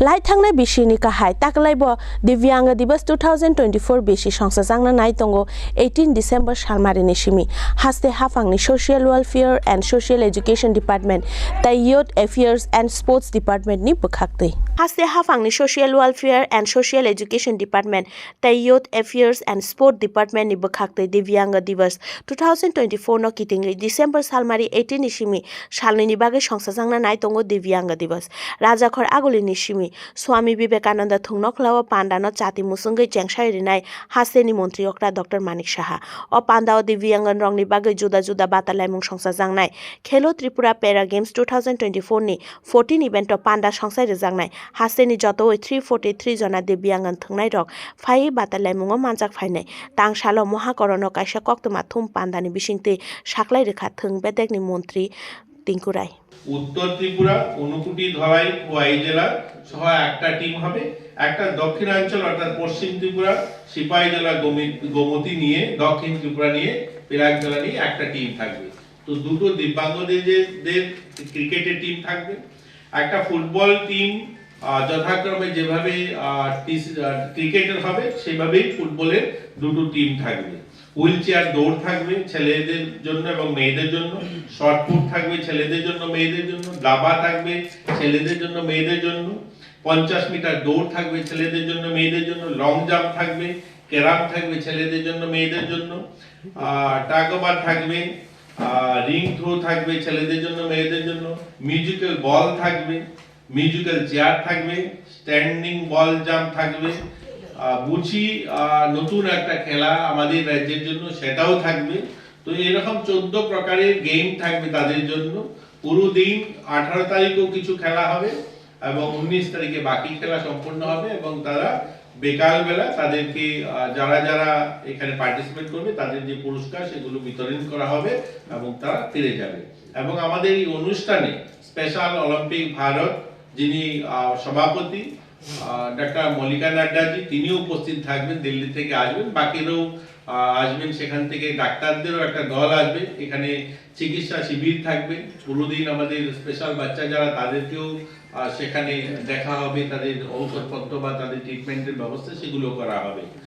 লাইথাংনাই বিশিনি কাহাই তাকলাইব দিব্যাঙ্গ দিবস two thousand twenty four বেশি সংসাজাংনা নাইতঙ্গ এইটিন ডিসেম্বর সালমারিনি সিমি হাস্তে হাফাংনি social welfare and social education department তাই ইয়ুথ অ্যাফেয়ার্স অ্যান্ড স্পোর্টস ডিপার্টমেন্টনি বুখাক্তই হাস্তে হাফাংনি social welfare and social education department তাই ইয়ুথ অ্যাফেয়ার্স অ্যান্ড স্পোর্ট ডিপার্টমেন্টনি বুখাক্তই দিব্যাঙ্গ দিবস টু থাউজেন্ড টুয়েন্টি ফোর ন কিটিংরি ডিসেম্বর সালমারি এইটিন ইসিমি সালনি বাগে সংসাজাংনা নাইতঙ্গ দিব্যাঙ্গ দিবস রাজাখর আগলি নিশিমি राजाखर आगलिनि सिमि स्वामी विवेकानन्द थुंनखलाव पान्डानो चाति मुसुंगै चेंसाइरिनाय हासेनि मन्त्रि अक्रा डक्टर मानिक साहा अ पान्डाव दिव्यांगन रंनि बागै जुदा जुदा बातालायमुं संसाजांनाय Khelo Tripura para games two thousand टुवेन्टिफोरनि fourteen इभेन्टआव पान्डा संसाइ रोजांनाय हासेनि जतवै थ्रि फोर्टि थ्रि जना दिव्यांगन थंनाय रक फाइ बातालायमुङाव मानजाक फाइनाय तांसाल महाकरन काइसा कक्तमा थुम पान्डानि बिसिंते साख्लाय रेखा थों बेदेगनि मन्त्रि টিঙ্কু রায় উত্তর ত্রিপুরা, ঊনকুটি ধলাই খোয়াই জেলা সহ একটা টিম হবে। একটা দক্ষিণাঞ্চল অর্থাৎ পশ্চিম ত্রিপুরা, সিপাহী জেলা গমি- গোমতী নিয়ে, দক্ষিণ ত্রিপুরা নিয়ে পেরাক জেলা নিয়ে একটা টিম থাকবে। তো দুটো দিব্যাঙ্গদের ক্রিকেটের টিম থাকবে। একটা ফুটবল টিম যথাক্রমে যেভাবে ক্রিকেটের হবে, সেভাবেই ফুটবলের দুটো টিম থাকবে। হুইল চেয়ার, দৌড় থাকবে ছেলেদের জন্য এবং মেয়েদের জন্য শর্টপুট থাকবে ছেলেদের জন্য, মেয়েদের জন্য, দাবা থাকবে ছেলেদের জন্য, মেয়েদের জন্য, পঞ্চাশ মিটার দৌড় থাকবে ছেলেদের জন্য, মেয়েদের জন্য লং জাম্প থাকবে ক্যারাম থাকবে ছেলেদের জন্য, মেয়েদের জন্য টাগবার থাকবে রিং থ্রো থাকবে ছেলেদের জন্য, মেয়েদের জন্য মিউজিক্যাল বল থাকবে মিউজিক্যাল চেয়ার থাকবে স্ট্যান্ডিং বল জাম্প থাকবে বুঝি নতুন একটা খেলা আমাদের রাজ্যের জন্য সেটাও থাকবে। তো এরকম চোদ্দ প্রকারের গেম থাকবে তাদের জন্য। পুরো দিন আঠারো তারিখও কিছু খেলা হবে এবং উনিশ তারিখে বাকি খেলা সম্পূর্ণ হবে এবং তারা বেকাল বেলা তাদেরকে যারা যারা এখানে পার্টিসিপেট করবে, তাদের যে পুরস্কার সেগুলো বিতরণ করা হবে এবং তারা ফিরে যাবে। এবং আমাদের এই অনুষ্ঠানে স্পেশাল অলিম্পিক ভারত যিনি সভাপতি ডাক্তার মল্লিকা নাড্ডাজি, তিনিও উপস্থিত থাকবেন, দিল্লি থেকে আসবেন। বাকিরাও আসবেন সেখান থেকে। ডাক্তারদেরও একটা দল আসবে, এখানে চিকিৎসা শিবির থাকবে। পুরোদিন আমাদের স্পেশাল বাচ্চা যারা, তাদেরকেও সেখানে দেখা হবে, তাদের ঔষধপত্র বা তাদের ট্রিটমেন্টের ব্যবস্থা সেগুলো করা হবে।